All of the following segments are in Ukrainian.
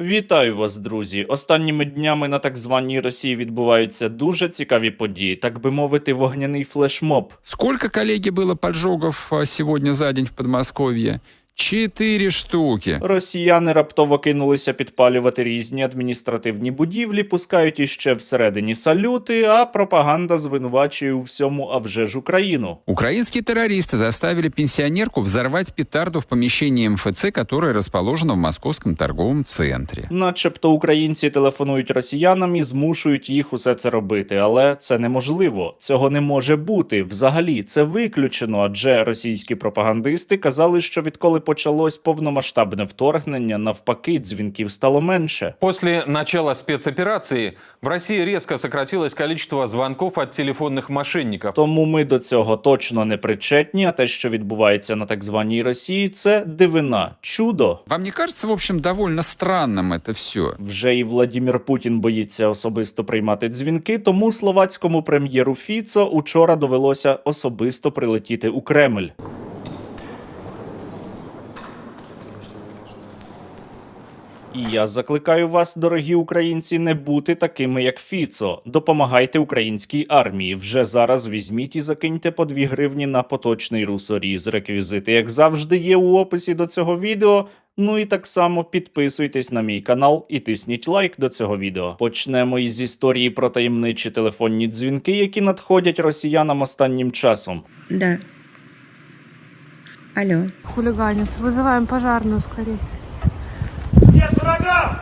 Вітаю вас, друзі! Останніми днями на так званій Росії відбуваються дуже цікаві події, так би мовити, вогняний флешмоб. Скільки, колеги, було поджогів сьогодні за день в Подмосковье? Четыре штуки. Росіяни раптово кинулися підпалювати різні адміністративні будівлі, пускають іще всередині салюти, а пропаганда звинувачує у всьому, а вже ж Україну. Украинские террористы заставили пенсионерку взорвать петарду в помещении МФЦ, которое расположено в московском торговом центре. Начебто українці телефонують росіянам і змушують їх усе це робити, але це неможливо. Цього не може бути. Взагалі, це виключено, адже російські пропагандисти казали, що відколи почалось повномасштабне вторгнення, навпаки, дзвінків стало менше. После начала спецоперации в России резко сократилось количество звонков от телефонных мошенников. Тому ми до цього точно не причетні. А те, що відбувається на так званій Росії, це дивина, чудо. Вам не кажется, в общем, довольно странным это все? Вже і Владімір Путін боїться особисто приймати дзвінки, тому словацькому прем'єру Фіцо учора довелося особисто прилетіти у Кремль. І я закликаю вас, дорогі українці, не бути такими, як Фіцо. Допомагайте українській армії. Вже зараз візьміть і закиньте по 2 гривні на поточний русоріз. Реквізити, як завжди, є у описі до цього відео. Ну і так само підписуйтесь на мій канал і тисніть лайк до цього відео. Почнемо із історії про таємничі телефонні дзвінки, які надходять росіянам останнім часом. Да. Алло. хулиганит. Вызываем пожарную скорее.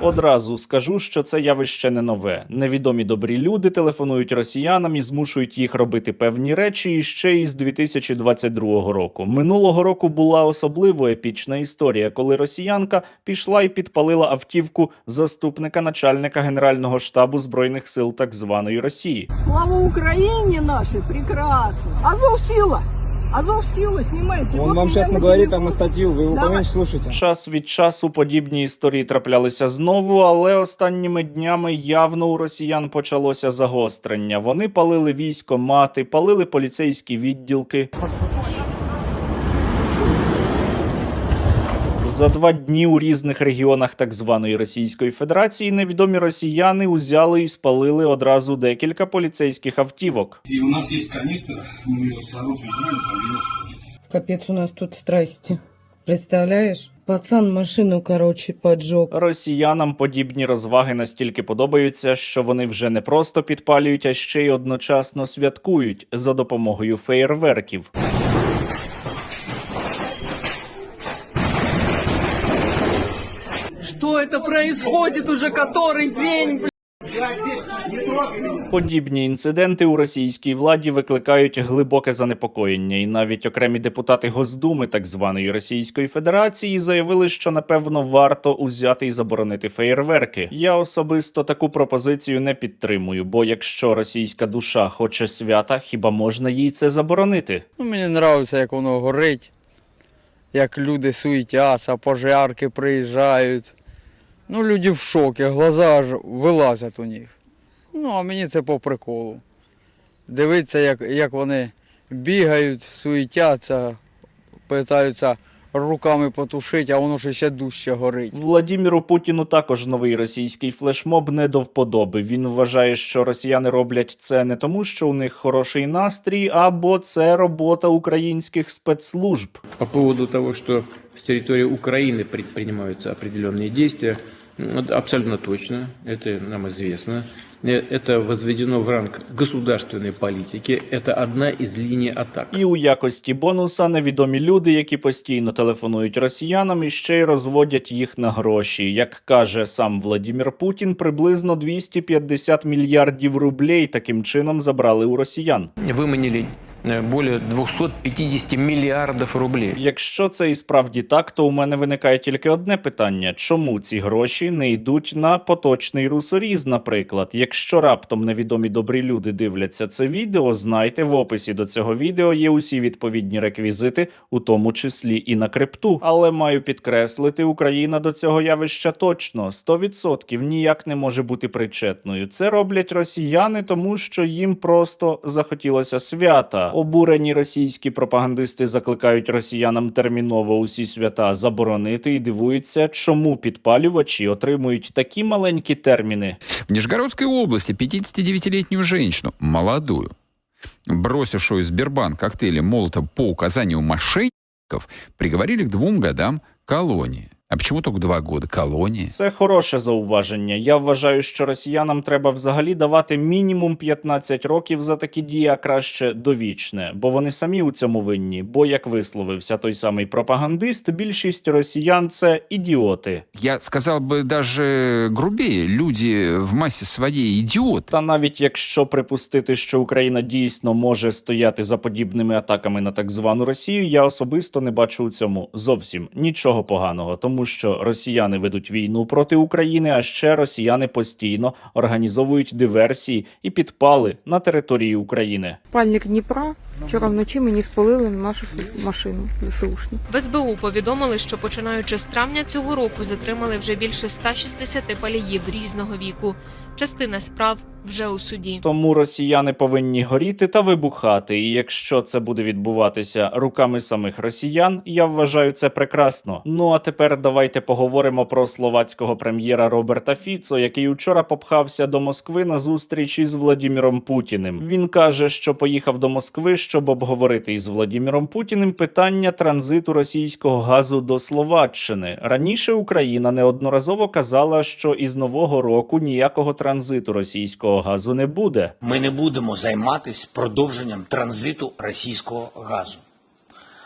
Одразу скажу, що це явище не нове. Невідомі добрі люди телефонують росіянам і змушують їх робити певні речі і ще із 2022 року. Минулого року була особливо епічна історія, коли росіянка пішла і підпалила автівку заступника начальника генерального штабу збройних сил так званої Росії. Слава Украине нашей, прекрасно. Азов сила. Азов сила, снимайте. Он Вот вам сейчас на наговорит телефон. там статью, ви его Давай. слушайте. Час від часу подібні історії траплялися знову, але останніми днями явно у росіян почалося загострення. Вони палили військомати, палили поліцейські відділки. За два дні у різних регіонах так званої Російської Федерації невідомі росіяни узяли і спалили одразу декілька поліцейських автівок. И у нас есть канистра, мы ее кладут на землю. Капец у нас тут страсти. Представляешь? Пацан машину, короче, поджег. Росіянам подібні розваги настільки подобаються, що вони вже не просто підпалюють, а ще й одночасно святкують за допомогою феєрверків. Что это происходит уже который день, Подібні інциденти у російській владі викликають глибоке занепокоєння, і навіть окремі депутати Госдуми так званої Російської Федерації заявили, що напевно варто узяти і заборонити феєрверки. Я особисто таку пропозицію не підтримую, бо якщо російська душа хоче свята, хіба можна їй це заборонити? Ну, мені подобається, як воно горить, як люди суетяться, пожарки приїжджають. Ну, люди в шокі, глаза аж вилазять у них. Ну, а мені це по приколу. Дивитися, як, як вони бігають, суетяться, питаються руками потушити, а воно ж ще дужче горить. Владіміру Путіну також новий російський флешмоб не до вподоби. Він вважає, що росіяни роблять це не тому, що у них хороший настрій, або це робота українських спецслужб. По поводу того, что с территории Украины предпринимаются определенные действия, м, это абсолютно точно, это нам известно. Э, Это возведено в ранг государственной политики, это одна из линий атак. І у якості бонуса невідомі люди, які постійно телефонують росіянам і ще й розводять їх на гроші. Як каже сам Владімір Путін, приблизно 250 мільярдів рублей таким чином забрали у росіян. Выманили более 250 миллиардов рублей. Якщо це і справді так, то у мене виникає тільки одне питання: чому ці гроші не йдуть на поточний русоріз, наприклад? Якщо раптом невідомі добрі люди дивляться це відео, знайте в описі до цього відео є усі відповідні реквізити, у тому числі і на крипту. Але маю підкреслити, Україна до цього явища точно 100% ніяк не може бути причетною. Це роблять росіяни, тому що їм просто захотілося свята. Обурені російські пропагандисти закликають росіянам терміново усі свята заборонити і дивуються, чому підпалювачі отримують такі маленькі терміни. В Нижегородской области 59-летнюю женщину, молодую, бросившую Сбербанк коктейли Молотова по указанию мошенников, приговорили к двум годам колонии. А почему только два года колонии? Це хороше зауваження. Я вважаю, що росіянам треба взагалі давати мінімум 15 років за такі дії, а краще довічне, бо вони самі у цьому винні. Бо, як висловився той самий пропагандист, більшість росіян це ідіоти. Я сказал бы даже грубее, люди в массе своей идиоты. Та навіть якщо припустити, що Україна дійсно може стояти за подібними атаками на так звану Росію, я особисто не бачу у цьому зовсім нічого поганого, тому що росіяни ведуть війну проти України, а ще росіяни постійно організовують диверсії і підпали на території України. Пальник Дніпра. Вчора вночі мені спалили нашу машину ЗСУшну. В СБУ повідомили, що починаючи з травня цього року затримали вже більше 160 паліїв різного віку. Частина справ вже у суді. Тому росіяни повинні горіти та вибухати. І якщо це буде відбуватися руками самих росіян, я вважаю це прекрасно. Ну а тепер давайте поговоримо про словацького прем'єра Роберта Фіцо, який учора попхався до Москви на зустріч із Владіміром Путіним. Він каже, що поїхав до Москви, щоб обговорити із Владіміром Путіним питання транзиту російського газу до Словаччини. Раніше Україна неодноразово казала, що із нового року ніякого транзиту російського газу не буде. Ми не будемо займатися продовженням транзиту російського газу.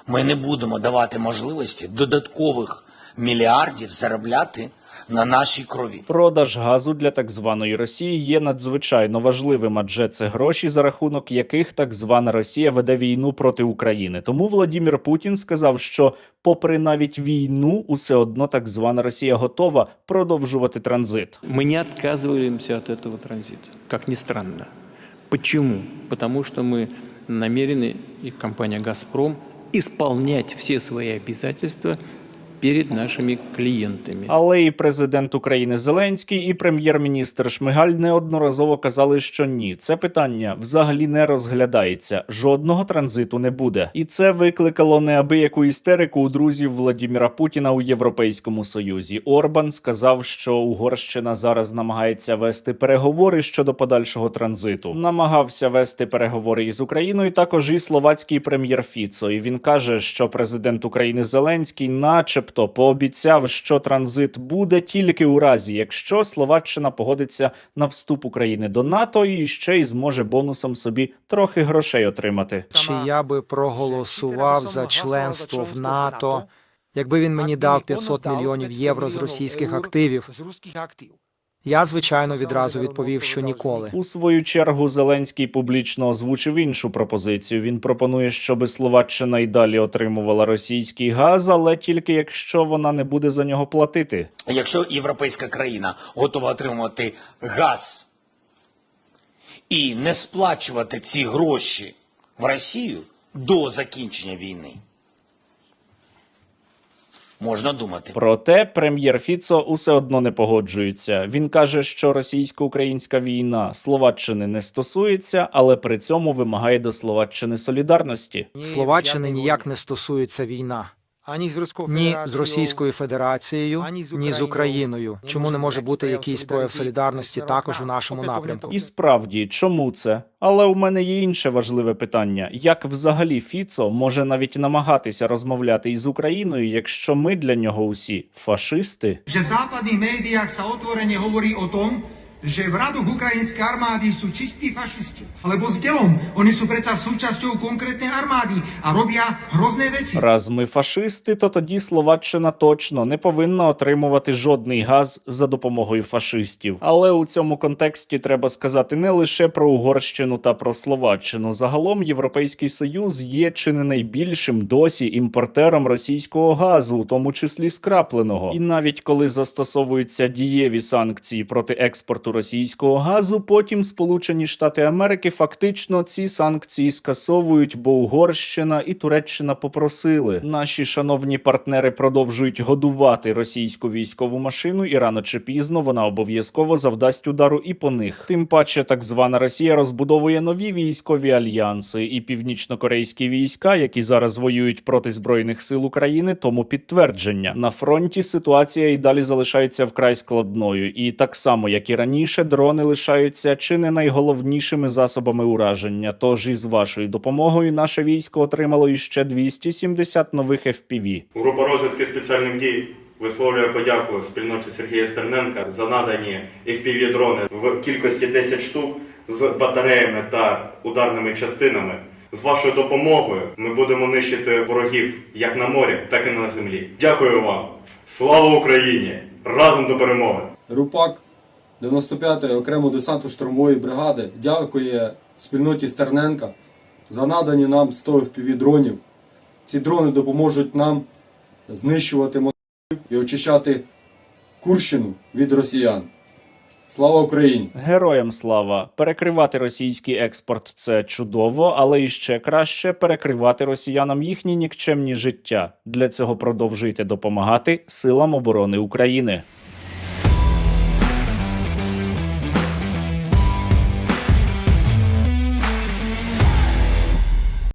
Ми не будемо давати можливості додаткових мільярдів заробляти на нашій крові. Продаж газу для так званої Росії є надзвичайно важливим, адже це гроші, за рахунок яких так звана Росія веде війну проти України. Тому Владімір Путін сказав, що, попри навіть війну, усе одно так звана Росія готова продовжувати транзит. Мы не отказываемся от этого транзита, как ни странно. Почему? Потому что мы намерены, и компания «Газпром», исполнять все свои обязательства перед нашими клиентами. Але і президент України Зеленський, і прем'єр-міністр Шмигаль неодноразово казали, що ні, це питання взагалі не розглядається. Жодного транзиту не буде. І це викликало неабияку істерику у друзів Владіміра Путіна у Європейському Союзі. Орбан сказав, що Угорщина зараз намагається вести переговори щодо подальшого транзиту. Намагався вести переговори із Україною. Також і словацький прем'єр Фіцо. І він каже, що президент України Зеленський, начебто, пообіцяв, що транзит буде тільки у разі, якщо Словаччина погодиться на вступ України до НАТО і ще й зможе бонусом собі трохи грошей отримати. Чи я би проголосував за членство в НАТО, якби він мені дав 500 мільйонів євро з російських активів? Я, звичайно, відразу відповів, що ніколи. У свою чергу Зеленський публічно озвучив іншу пропозицію. Він пропонує, щоб Словаччина й далі отримувала російський газ, але тільки якщо вона не буде за нього платити. Якщо європейська країна готова отримувати газ і не сплачувати ці гроші в Росію до закінчення війни, можна думати. Проте прем'єр Фіцо усе одно не погоджується. Він каже, що російсько-українська війна Словаччини не стосується, але при цьому вимагає до Словаччини солідарності. Словаччини ніяк не стосується війна. Ні з Російською Федерацією, ні з Україною. Чому не може бути якийсь прояв солідарності також у нашому напрямку? І справді, чому це? Але у мене є інше важливе питання: як взагалі Фіцо може навіть намагатися розмовляти із Україною, якщо ми для нього усі фашисти? že v západných médiách sa že v radoch ukrajinskej armády sú čistí fašisti. Alebo s delom. Oni sú predsa súčasťou konkrétnej armády a robia hrozné veci. Раз ми фашисти, то тоді Словаччина точно не повинна отримувати жодний газ за допомогою фашистів. Але у цьому контексті треба сказати не лише про Угорщину та про Словаччину. Загалом Європейський Союз є чи не найбільшим досі імпортером російського газу, у тому числі скрапленого. І навіть коли застосовуються дієві санкції проти експорту російського газу. Потім Сполучені Штати Америки фактично ці санкції скасовують, бо Угорщина і Туреччина попросили. Наші шановні партнери продовжують годувати російську військову машину, і рано чи пізно вона обов'язково завдасть удару і по них. Тим паче, так звана Росія розбудовує нові військові альянси, і північнокорейські війська, які зараз воюють проти збройних сил України, тому підтвердження на фронті ситуація і далі залишається вкрай складною, і так само як і раніше, дрони лишаються чи не найголовнішими засобами ураження. Тож із вашою допомогою наше військо отримало іще 270 нових FPV. Група розвідки спеціальних дій висловлює подяку спільноті Сергія Стерненка за надані FPV-дрони в кількості 10 штук з батареями та ударними частинами. З вашою допомогою ми будемо нищити ворогів як на морі, так і на землі. Дякую вам! Слава Україні! Разом до перемоги! Рупак 95-ї окремо десанту штурмової бригади дякує спільноті Стерненка за надані нам 100 FPV дронів. Ці дрони допоможуть нам знищувати москалів і очищати Курщину від росіян. Слава Україні! Героям слава! Перекривати російський експорт це чудово, але іще краще перекривати росіянам їхні нікчемні життя. Для цього продовжуйте допомагати силам оборони України.